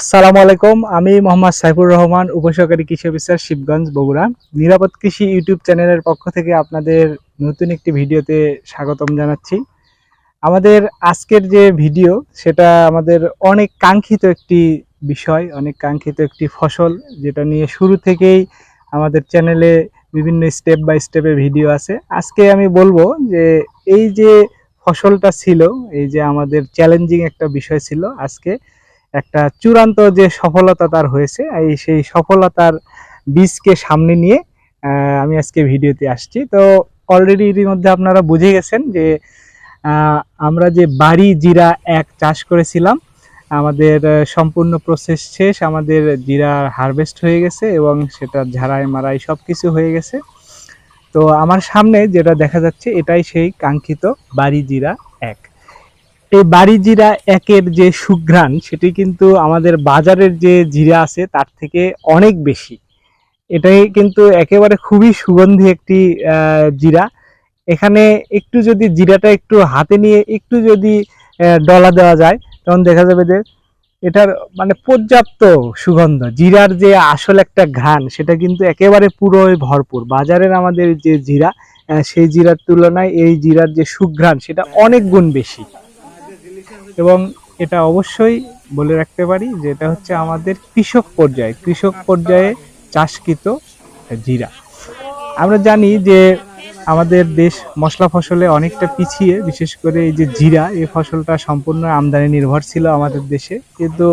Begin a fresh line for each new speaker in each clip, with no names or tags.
আসসালামু আলাইকুম, আমি মোহাম্মদ সাইফুর রহমান, উপসহকারী কৃষি অফিসার শিবগঞ্জ, বগুড়া। নিরাপদ কৃষি ইউটিউব চ্যানেলের পক্ষ থেকে আপনাদের নতুন একটি ভিডিওতে স্বাগতম জানাচ্ছি। আমাদের আজকের যে ভিডিও, সেটা আমাদের অনেক কাঙ্ক্ষিত একটি বিষয়, অনেক কাঙ্ক্ষিত একটি ফসল, যেটা নিয়ে শুরু থেকেই আমাদের চ্যানেলে বিভিন্ন স্টেপ বাই স্টেপে ভিডিও আছে। আজকে আমি বলব যে, এই যে ফসলটা ছিল, এই যে আমাদের চ্যালেঞ্জিং একটা বিষয় ছিল আজকে একটা চূড়ান্ত যে সফলতা তার হয়েছে, এই সেই সফলতার বীজকে সামনে নিয়ে আমি আজকে ভিডিওতে আসছি। তো অলরেডি এর মধ্যে আপনারা বুঝে গেছেন যে আমরা যে বাড়ি জিরা এক চাষ করেছিলাম, আমাদের সম্পূর্ণ প্রসেস শেষ, আমাদের জিরা হারভেস্ট হয়ে গেছে এবং সেটা ঝাড়াই মারাই সব কিছু হয়ে গেছে। তো আমার সামনে যেটা দেখা যাচ্ছে, এটাই সেই কাঙ্ক্ষিত বাড়ি জিরা এক। এই বাড়ি জিরা একের যে সুঘ্রাণ, সেটি কিন্তু আমাদের বাজারের যে জিরা আছে, তার থেকে অনেক বেশি। এটাই কিন্তু একেবারে খুবই সুগন্ধি একটি জিরা। এখানে একটু যদি জিরাটা একটু হাতে নিয়ে একটু যদি ডলা দেওয়া যায়, তখন দেখা যাবে যে এটার মানে পর্যাপ্ত সুগন্ধ। জিরার যে আসল একটা ঘ্রাণ, সেটা কিন্তু একেবারে পুরোই ভরপুর। বাজারের আমাদের যে জিরা সেই জিরার তুলনায় এই জিরার যে সুঘ্রাণ, সেটা অনেক গুণ বেশি। এবং এটা অবশ্যই বলে রাখতে পারি যে এটা হচ্ছে আমাদের কৃষক পর্যায়ে। কৃষক পর্যায়ে চাষকৃত জিরা। আমরা জানি যে আমাদের দেশ মশলা ফসলে অনেকটা পিছিয়ে, বিশেষ করে এই যে জিরা এই ফসলটা সম্পূর্ণ আমদানি নির্ভর ছিল আমাদের দেশে। কিন্তু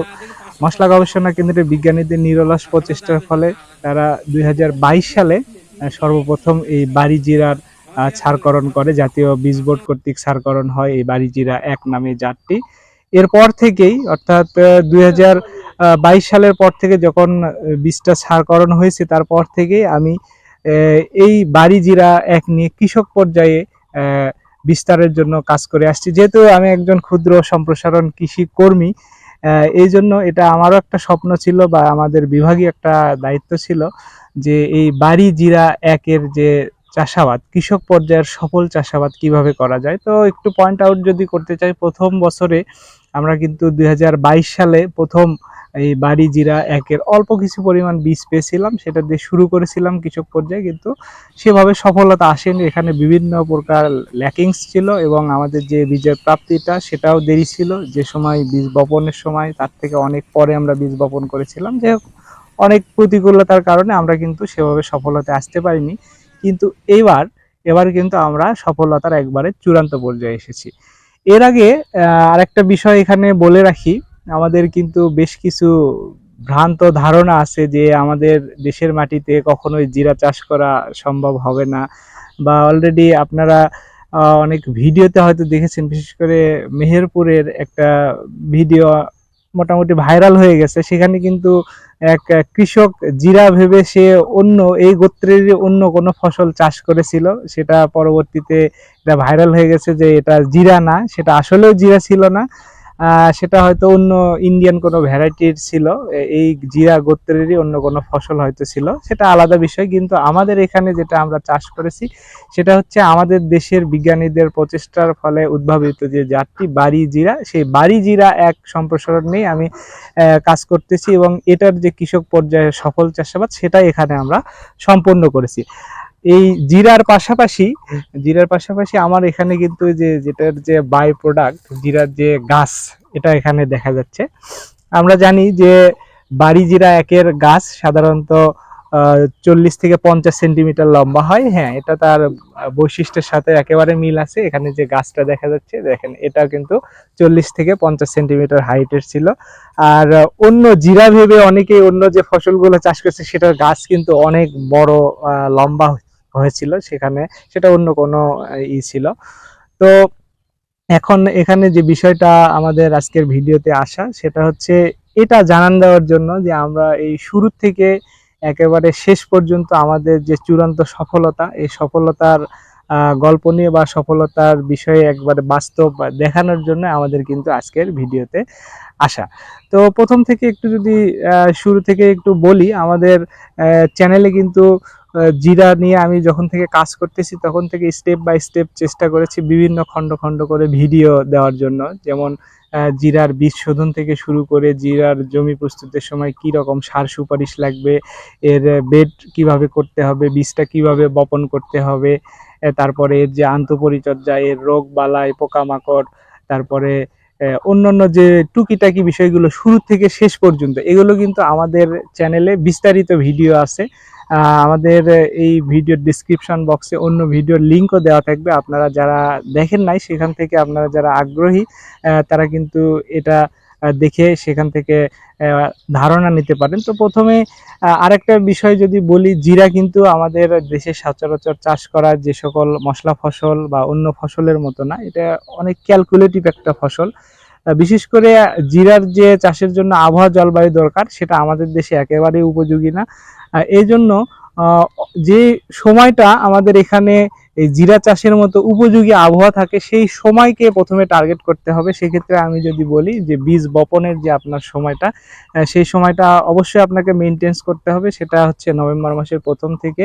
মশলা গবেষণা কেন্দ্রের বিজ্ঞানীদের নিরলস প্রচেষ্টার ফলে তারা দুই হাজার বাইশ সালে সর্বপ্রথম এই বাড়ি জিরার ছাড়করণ করে, জাতীয় বীজ বোর্ড কর্তৃক ছাড়করণ হয় এই বাড়ি জিরা এক নামে জাতটি। এরপর থেকেই, অর্থাৎ দুই সালের পর থেকে যখন বীজটা ছাড়করণ হয়েছে, তারপর থেকেই আমি এই বাড়ি জিরা এক নিয়ে কৃষক পর্যায়ে বিস্তারের জন্য কাজ করে আসছি। যেহেতু আমি একজন ক্ষুদ্র সম্প্রসারণ কৃষি কর্মী এই জন্য এটা আমারও একটা স্বপ্ন ছিল বা আমাদের বিভাগীয় একটা দায়িত্ব ছিল যে এই বাড়ি জিরা একের যে চাষাবাদ, কৃষক পর্যায়ের সফল চাষাবাদ কীভাবে করা যায়? তো একটু পয়েন্ট আউট যদি করতে চাই, প্রথম বছরে আমরা কিন্তু দুই হাজার বাইশ সালে প্রথম এই বাড়ি জিরা একের অল্প কিছু পরিমাণ বীজ পেয়েছিলাম। সেটা দিয়ে শুরু করেছিলাম কৃষক পর্যায়ে, কিন্তু সেভাবে সফলতা আসেনি। এখানে বিভিন্ন প্রকার ল্যাকিংস ছিল এবং আমাদের যে বীজের প্রাপ্তিটা সেটাও দেরি ছিল। যে সময় বীজ বপনের সময়, তার থেকে অনেক পরে আমরা বীজ বপন করেছিলাম। যে অনেক প্রতিকূলতার কারণে আমরা কিন্তু সেভাবে সফলতা আসতে পারিনি। কিন্তু এবার এবার কিন্তু আমরা সফলতার একবারে চূড়ান্ত পর্যায়ে এসেছি। এর আগে আরেকটা বিষয় এখানে বলে রাখি, আমাদের কিন্তু বেশ কিছু ভ্রান্ত ধারণা আছে যে আমাদের দেশের মাটিতে কখনোই জিরা চাষ করা সম্ভব হবে না। বা অলরেডি আপনারা অনেক ভিডিওতে হয়তো দেখেছেন, বিশেষ করে মেহেরপুরের একটা ভিডিও মোটামুটি ভাইরাল হয়ে গেছে। সেখানে কিন্তু এক কৃষক জিরা ভেবে সে অন্য, এই গোত্রের অন্য কোনো ফসল চাষ করেছিল। সেটা পরবর্তীতে এটা ভাইরাল হয়ে গেছে যে এটা জিরা না, সেটা আসলেও জিরা ছিল না। সেটা হয়তো অন্য ইন্ডিয়ান কোনো ভ্যারাইটির ছিল। এই জিরা গোত্রেরই অন্য কোনো ফসল হয়তো ছিল। সেটা আলাদা বিষয়, কিন্তু আমাদের এখানে যেটা আমরা চাষ করেছি, সেটা হচ্ছে আমাদের দেশের বিজ্ঞানীদের প্রচেষ্টার ফলে উদ্ভাবিত যে জাতটি বাড়ি জিরা, সেই বাড়ি জিরা এক সম্প্রসারণ নিয়ে আমি কাজ করতেছি এবং এটার যে কৃষক পর্যায়ে সফল চাষাবাদ, সেটাই এখানে আমরা সম্পন্ন করেছি। এই জিরার পাশাপাশি জিরার পাশাপাশি আমার এখানে কিন্তু যে যেটার যে বাই প্রোডাক্ট জিরার যে গাছ, এটা এখানে দেখা যাচ্ছে। আমরা জানি যে বাড়ি জিরা একের গাছ সাধারণত চল্লিশ থেকে পঞ্চাশ সেন্টিমিটার লম্বা হয়। হ্যাঁ এটা তার বৈশিষ্ট্যের সাথে একেবারে মিল আছে। এখানে যে গাছটা দেখা যাচ্ছে, দেখেন এটা কিন্তু চল্লিশ থেকে পঞ্চাশ সেন্টিমিটার হাইটের ছিল। আর অন্য জিরা ভেবে অনেকেই অন্য যে ফসলগুলো চাষ করছে, সেটার গাছ কিন্তু অনেক বড় লম্বা হয়েছিল, সেখানে সেটা অন্য কোনো ই ছিল। তো এখন এখানে যে বিষয়টা আমাদের আজকের ভিডিওতে আসা, সেটা হচ্ছে এটা জানান দেওয়ার জন্য যে আমরা এই শুরু থেকে একেবারে শেষ পর্যন্ত আমাদের যে চূড়ান্ত সফলতা, এই সফলতার গল্প নিয়ে বা সফলতার বিষয়ে একবারে বাস্তব দেখানোর জন্য আমাদের কিন্তু আজকের ভিডিওতে আসা। তো প্রথম থেকে একটু যদি শুরু থেকে একটু বলি, আমাদের চ্যানেলে কিন্তু জিরা নিয়ে আমি যখন থেকে কাজ করতেছি, তখন থেকে স্টেপ বাই স্টেপ চেষ্টা করেছি বিভিন্ন খণ্ড খণ্ড করে ভিডিও দেওয়ার জন্য। যেমন জিরার বীজ শোধন থেকে শুরু করে জিরার জমি প্রস্তুতের সময় কি রকম সার সুপারিশ লাগবে, এর বেড কীভাবে করতে হবে, বীজটা কীভাবে বপন করতে হবে তারপরে এর যে আন্তঃপরিচর্যা, এর রোগ বালাই, পোকামাকড়, তারপরে অন্যান্য যে টুকিটাকি বিষয়গুলো শুরু থেকে শেষ পর্যন্ত, এগুলো কিন্তু আমাদের চ্যানেলে বিস্তারিত ভিডিও আছে। আমাদের এই ভিডিও ডিসক্রিপশন বক্সে অন্য ভিডিওর লিঙ্কও দেওয়া থাকবে। আপনারা যারা দেখেন নাই, সেখান থেকে আপনারা যারা আগ্রহী তারা কিন্তু এটা দেখে সেখান থেকে ধারণা নিতে পারেন। তো প্রথমে আরেকটা বিষয় যদি বলি, জিরা কিন্তু আমাদের দেশে সচরাচর চাষ করা যে সকল মশলা ফসল বা অন্য ফসলের মতো না, এটা অনেক ক্যালকুলেটিভ একটা ফসল। বিশেষ করে জিরার যে চাষের জন্য আবহাওয়া জলবায়ু দরকার, সেটা আমাদের দেশে একেবারেই উপযোগী না। এই জন্য যে সময়টা আমাদের এখানে জিরা চাষের মতো উপযোগী আবহাওয়া থাকে, সেই সময়কে প্রথমে টার্গেট করতে হবে। সেক্ষেত্রে আমি যদি বলি যে বীজ বপনের যে আপনার সময়টা সেই সময়টা অবশ্যই আপনাকে মেনটেন্স করতে হবে। সেটা হচ্ছে নভেম্বর মাসের প্রথম থেকে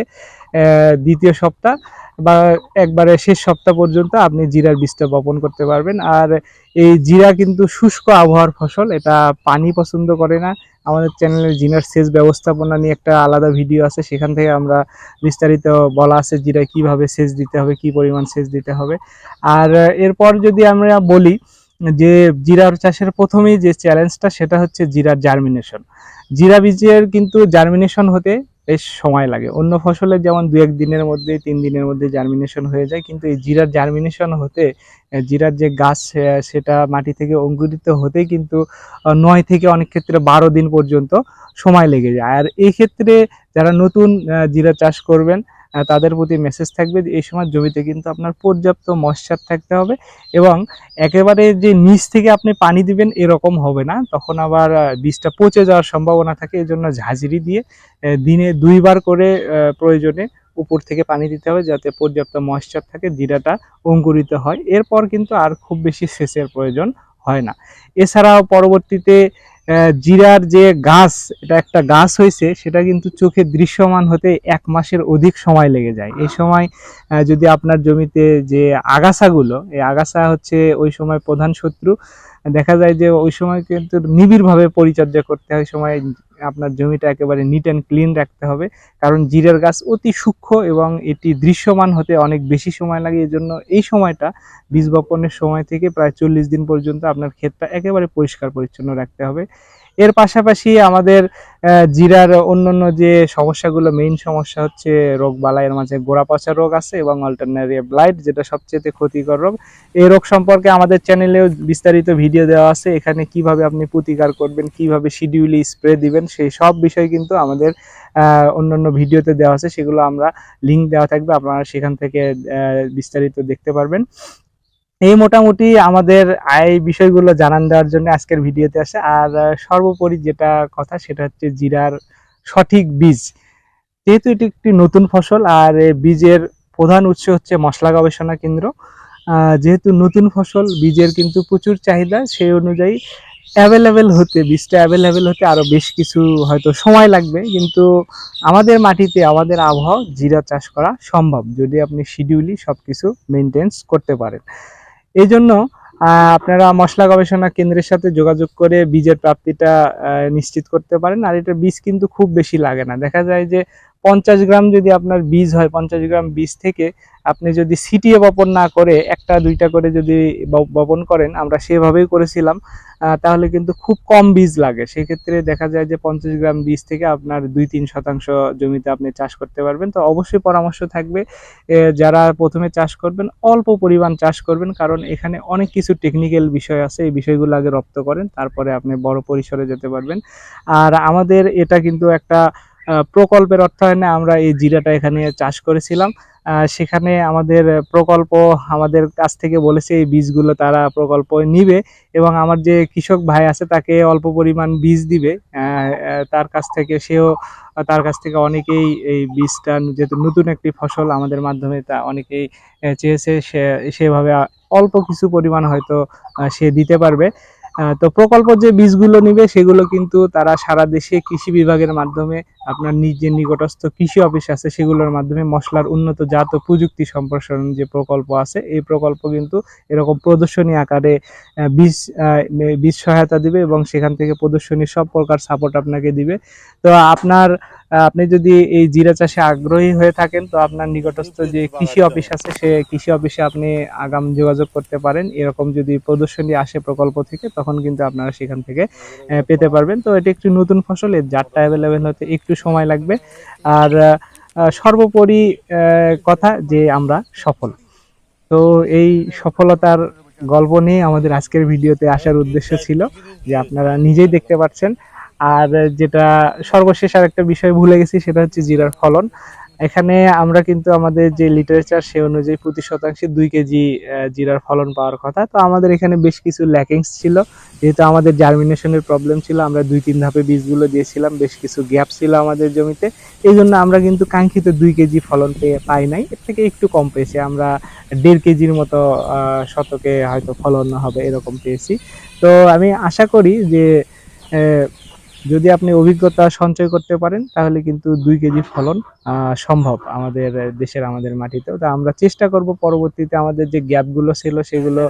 দ্বিতীয় সপ্তাহ। বা একবারে শেষ সপ্তাহ পর্যন্ত আপনি জিরার বীজটা বপন করতে পারবেন। আর এই জিরা কিন্তু শুষ্ক আবহাওয়ার ফসল, এটা পানি পছন্দ করে না। আমাদের চ্যানেলে জিরার সেচ ব্যবস্থাপনা নিয়ে একটা আলাদা ভিডিও আছে, সেখান থেকে আমরা বিস্তারিত বলা আছে জিরা কীভাবে সেচ দিতে হবে, কি পরিমাণ সেচ দিতে হবে। আর এরপর যদি আমরা বলি যে জিরার চাষের প্রথমেই যে চ্যালেঞ্জটা সেটা হচ্ছে জিরার জার্মিনেশন জিরা বীজের কিন্তু জার্মিনেশন হতে বেশ সময় লাগে। অন্য ফসলের যেমন দু এক দিনের মধ্যে তিন দিনের মধ্যে জার্মিনেশন হয়ে যায়, কিন্তু এই জিরার জার্মিনেশন হতে জিরার যে গাছ সেটা মাটি থেকে অঙ্কুরিত হতে কিন্তু নয় থেকে অনেক ক্ষেত্রে বারো দিন পর্যন্ত সময় লেগে যায়। আর এই ক্ষেত্রে যারা নতুন জিরা চাষ করবেন তাদের প্রতি মেসেজ থাকবে এই সময় জমিতে কিন্তু আপনার পর্যাপ্ত ময়শ্চার থাকতে হবে এবং একেবারে যে নিচ থেকে আপনি পানি দিবেন এরকম হবে না। তখন আবার বীজটা পচে যাওয়ার সম্ভাবনা থাকে এই জন্য ঝাঁঝরি দিয়ে দিনে দুইবার করে প্রয়োজনে উপর থেকে পানি দিতে হবে যাতে পর্যাপ্ত ময়শ্চার থাকে জিরাটা অঙ্কুরিত হয়। এরপর কিন্তু আর খুব বেশি সেচের প্রয়োজন হয় না। এছাড়াও পরবর্তীতে জিরার যে গাছ, এটা একটা গাছ হয়েছে সেটা কিন্তু চোখে দৃশ্যমান হতে এক মাসের অধিক সময় লেগে যায়। এই সময় যদি আপনার জমিতে যে আগাছাগুলো, এই আগাছা হচ্ছে ওই সময় প্রধান শত্রু দেখা যায় যে ওই সময় কিন্তু নিবিড়ভাবে পরিচর্যা করতে হয় সময় আপনার জমিটা একেবারে নিট অ্যান্ড ক্লিন রাখতে হবে। কারণ জিরার গাছ অতি সূক্ষ্ম এবং এটি দৃশ্যমান হতে অনেক বেশি সময় লাগে। এই জন্য এই সময়টা বীজ বপনের সময় থেকে প্রায় চল্লিশ দিন পর্যন্ত আপনার ক্ষেতটা একেবারে পরিষ্কার পরিচ্ছন্ন রাখতে হবে। এর পাশাপাশি আমাদের জিরার অন্যান্য যে সমস্যাগুলো মেইন সমস্যা হচ্ছে রোগ বালাইয়ের মাঝে গোড়া পচা রোগ আছে এবং অল্টারনারিয়া ব্লাইট যেটা সবচেয়ে ক্ষতিকর রোগ। এই রোগ সম্পর্কে আমাদের চ্যানেলেও বিস্তারিত ভিডিও দেওয়া আছে। এখানে কীভাবে আপনি প্রতিকার করবেন, কীভাবে শিডিউলি স্প্রে দিবেন, সেই সব বিষয় কিন্তু আমাদের অন্যান্য ভিডিওতে দেওয়া আছে। সেগুলো আমরা লিঙ্ক দেওয়া থাকবে। আপনারা সেখান থেকে বিস্তারিত দেখতে পারবেন। এই মোটামুটি আমাদের এই বিষয়গুলো জানান দেওয়ার জন্য আজকের ভিডিওতে আসে। আর সর্বোপরি যেটা কথা সেটা হচ্ছে জিরার সঠিক বীজ। যেহেতু এটি একটি নতুন ফসল আর বীজের প্রধান উৎস হচ্ছে মশলা গবেষণা কেন্দ্র যেহেতু নতুন ফসল বীজের কিন্তু প্রচুর চাহিদা সেই অনুযায়ী অ্যাভেলেবেল হতে, বীজটা অ্যাভেলেবেল হতে আরও বেশ কিছু হয়তো সময় লাগবে। কিন্তু আমাদের মাটিতে, আমাদের আবহাওয়া জিরা চাষ করা সম্ভব যদি আপনি শিডিউলি সবকিছু মেনটেন্স করতে পারেন। এই জন্য আপনারা মশলা গবেষণা কেন্দ্রের সাথে যোগাযোগ করে বীজের প্রাপ্তিটা নিশ্চিত করতে পারেন। আর এটা বীজ কিন্তু খুব বেশি লাগে না। দেখা যায় যে পঞ্চাশ গ্রাম যদি আপনার বীজ হয়, পঞ্চাশ গ্রাম বীজ থেকে আপনি যদি সিটিয়ে বপন না করে একটা, দুইটা করে যদি বপন করেন, আমরা সেভাবেই করেছিলাম তাহলে কিন্তু খুব কম বীজ লাগে। সেক্ষেত্রে দেখা যায় যে পঞ্চাশ গ্রাম বীজ থেকে আপনার দুই, তিন শতাংশ জমিতে আপনি চাষ করতে পারবেন। তো অবশ্যই পরামর্শ থাকবে যারা প্রথমে চাষ করবেন, অল্প পরিমাণ চাষ করবেন, কারণ এখানে অনেক কিছু টেকনিক্যাল বিষয় আছে, এই বিষয়গুলো আগে রপ্ত করেন, তারপরে আপনি বড় পরিসরে যেতে পারবেন। আর আমাদের এটা কিন্তু একটা প্রকল্পের অর্থায়নে আমরা এই জিরাটা এখানে চাষ করেছিলাম। সেখানে আমাদের প্রকল্প আমাদের কাছ থেকে বলেছে এই বীজগুলো তারা প্রকল্প নিবে এবং আমার যে কৃষক ভাই আছে তাকে অল্প পরিমাণ বীজ দিবে। তার কাছ থেকে সেও, তার কাছ থেকে অনেকেই এই বীজটা যেহেতু নতুন একটি ফসল আমাদের মাধ্যমে তা অনেকেই চেয়েছে সে, সেভাবে অল্প কিছু পরিমাণ হয়তো সে দিতে পারবে। তো প্রকল্প যে বীজগুলো নিবে সেগুলো কিন্তু তারা সারা দেশে কৃষি বিভাগের মাধ্যমে, আপনার নিজের নিকটস্থ কৃষি অফিস আছে সেগুলোর মাধ্যমে মশলার উন্নত জাত ও প্রযুক্তি সম্প্রসারণ যে প্রকল্প আছে, এই প্রকল্প কিন্তু এরকম প্রদর্শনী আকারে বীজ বীজ সহায়তা দিবে এবং সেখান থেকে প্রদর্শনীর সব প্রকার সাপোর্ট আপনাকে দিবে। তো আপনার আপনি যদি এই জিরা চাষে আগ্রহী হয়ে থাকেন, তো আপনার নিকটস্থ যে কৃষি অফিস আছে, সে কৃষি অফিসে আপনি আগাম যোগাযোগ করতে পারেন। এরকম যদি প্রদর্শনী আসে প্রকল্প থেকে, তখন কিন্তু আপনারা সেখান থেকে পেতে পারবেন। তো এটি একটি নতুন ফসল, এর জাতটা অ্যাভেলেবেল হতে একটু সময় লাগবে। আর সর্বোপরি কথা যে আমরা সফল। তো এই সফলতার গল্প নিয়ে আমাদের আজকের ভিডিওতে আসার উদ্দেশ্য ছিল যে আপনারা নিজেই দেখতে পাচ্ছেন। আর যেটা সর্বশেষ আর একটা বিষয় ভুলে গেছি, সেটা হচ্ছে জিরার ফলন। এখানে আমরা কিন্তু আমাদের যে লিটারেচার সে অনুযায়ী প্রতি শতাংশে দুই কেজি জিরার ফলন পাওয়ার কথা। তো আমাদের এখানে বেশ কিছু ল্যাকিংস ছিল। যেহেতু আমাদের জার্মিনেশনের প্রবলেম ছিল, আমরা দুই তিন ধাপে বীজগুলো দিয়েছিলাম, বেশ কিছু গ্যাপ ছিল আমাদের জমিতে। এই জন্য আমরা কিন্তু কাঙ্ক্ষিত দুই কেজি ফলন পেয়ে, পাই নাই। এর থেকে একটু কম পেয়েছি। আমরা দেড় কেজির মতো শতকে হয়তো ফলন হবে এরকম পেয়েছি। তো আমি আশা করি যে যদি আপনি অভিজ্ঞতা সঞ্চয় করতে পারেন, তাহলে কিন্তু দুই কেজি ফলন সম্ভব আমাদের দেশের আমাদের মাটিতেও। তা আমরা চেষ্টা করব পরবর্তীতে আমাদের যে গ্যাপগুলো ছিল সেগুলো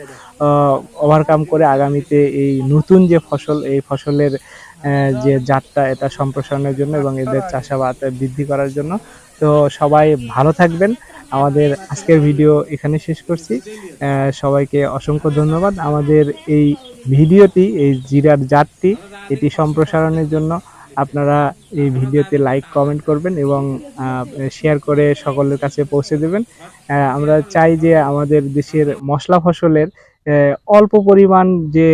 ওভারকাম করে আগামীতে এই নতুন যে ফসল, এই ফসলের যে জাতটা, এটা সম্প্রসারণের জন্য এবং এদের চাষাবাদ বৃদ্ধি করার জন্য তো সবাই ভালো থাকবেন। আমাদের আজকের ভিডিও এখানে শেষ করছি। সবাইকে অসংখ্য ধন্যবাদ। আমাদের এই ভিডিওটি, এই জিরার জাতটি, এটি সম্প্রসারণের জন্য আপনারা এই ভিডিওতে লাইক, কমেন্ট করবেন এবং শেয়ার করে সকলের কাছে পৌঁছে দেবেন। আমরা চাই যে আমাদের দেশের মশলা ফসলের অল্প পরিমাণ যে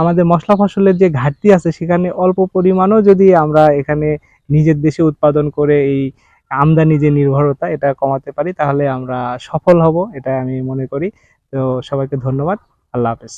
আমাদের মশলা ফসলের যে ঘাটতি আছে, সেখানে অল্প পরিমাণও যদি আমরা এখানে নিজের দেশে উৎপাদন করে এই আমদানি যে নির্ভরতা, এটা কমাতে পারি, তাহলে আমরা সফল হব এটা আমি মনে করি। তো সবাইকে ধন্যবাদ। আল্লাহ হাফেজ।